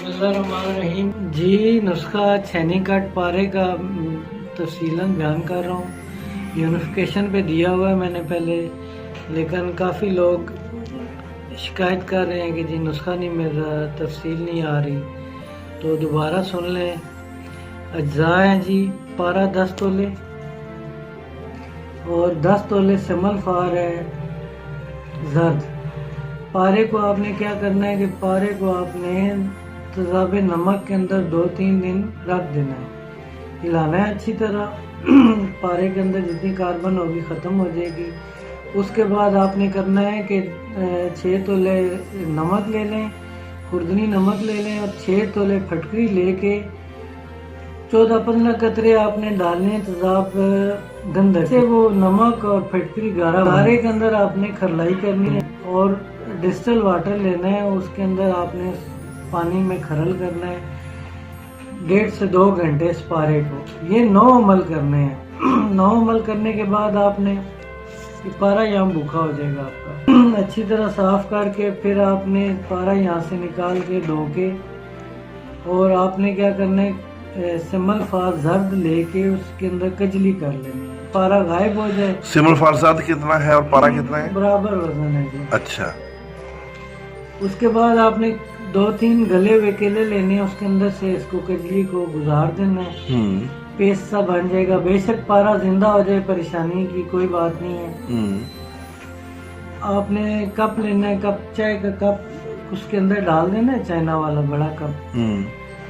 بسم اللہ الرحمن الرحیم جی نسخہ چھینی کٹ پارے کا تفصیل بیان کر رہا ہوں۔ یونیفیکیشن پہ دیا ہوا ہے، میں نے پہلے، لیکن کافی لوگ شکایت کر رہے ہیں کہ جی نسخہ نہیں مل رہا تفصیل نہیں آ رہی۔ تو دوبارہ سن لیں۔ اجزاء ہیں جی پارہ دس تولے۔ اور دس تولے سمل فار ہے، زرد۔ پارے کو آپ نے کیا کرنا ہے کہ پارے کو آپ نے تذاب نمک کے اندر دو تین دن رکھ دینا ہے۔ ہلانا ہے اچھی طرح، پارے کے اندر جتنی کاربن ہوگی ختم ہو جائے گی۔ اس کے بعد آپ نے کرنا ہے کہ چھ تولے نمک لے لیں، خوردنی نمک لے لیں اور چھ تولے پھٹکری لے کے چودہ پندرہ قطرے آپ نے ڈالنے تذاب گندر سے وہ نمک اور پھٹکری گارا گارے کے اندر آپ نے کھرلائی کرنی ہے اور ڈسٹل واٹر لینا ہے، اس کے اندر آپ نے پانی میں کھرل کرنا ہے ڈیڑھ سے دو گھنٹے اس پارے کو۔ یہ نو عمل کرنے ہیں۔ نو عمل کرنے کے بعد آپ نے یہ پارا یہاں بھوکا ہو جائے گا آپ کا۔ اچھی طرح صاف کر کے پھر آپ نے پارا یہاں سے نکال کے دھو کے اور آپ نے کیا کرنا ہے سمل فار زرد لے کے اس کے اندر کجلی کر لینی ہے۔ پارا غائب ہو جائے۔ سمل فار زرد کتنا ہے اور پارا کتنا ہے؟ برابر وزن ہے جی۔ اچھا۔ اس کے بعد آپ نے دو تین گلے ہوئے کیلے لینے اس کے اندر سے اس کو کجلی کو گزار دینا۔ ہے پیسٹ سا بن جائے گا۔ بے شک پارا زندہ ہو جائے پریشانی کی کوئی بات نہیں ہے۔ آپ نے کپ لینا ہے کپ چائے کا کپ اس کے اندر ڈال دینا ہے چائنا والا بڑا کپ۔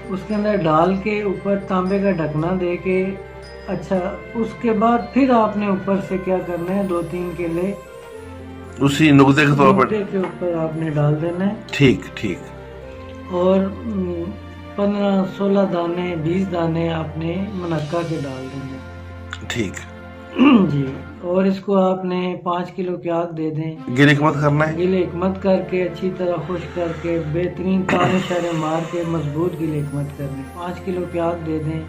اس کے اندر ڈال کے اوپر تانبے کا ڈھکنا دے کے اچھا اس کے بعد پھر آپ نے اوپر سے کیا کرنا ہے؟ دو تین کیلے۔ اسی نقطے کے طور پر۔ کے اوپر آپ نے ڈال دینا ہے۔ ٹھیک ٹھیک۔ اور پندرہ سولہ دانے بیس دانے آپ نے منقع کے ڈال دیں گے۔ ٹھیک۔ جی اور اس کو آپ نے پانچ کلو کی آگ دے دیں۔ گل حکمت کرنا ہے؟ گل حکمت کر کے اچھی طرح خوش کر کے بہترین تان اشارے مار کے مضبوط گل حکمت کر دیں پانچ کلو کی آگ دے دیں۔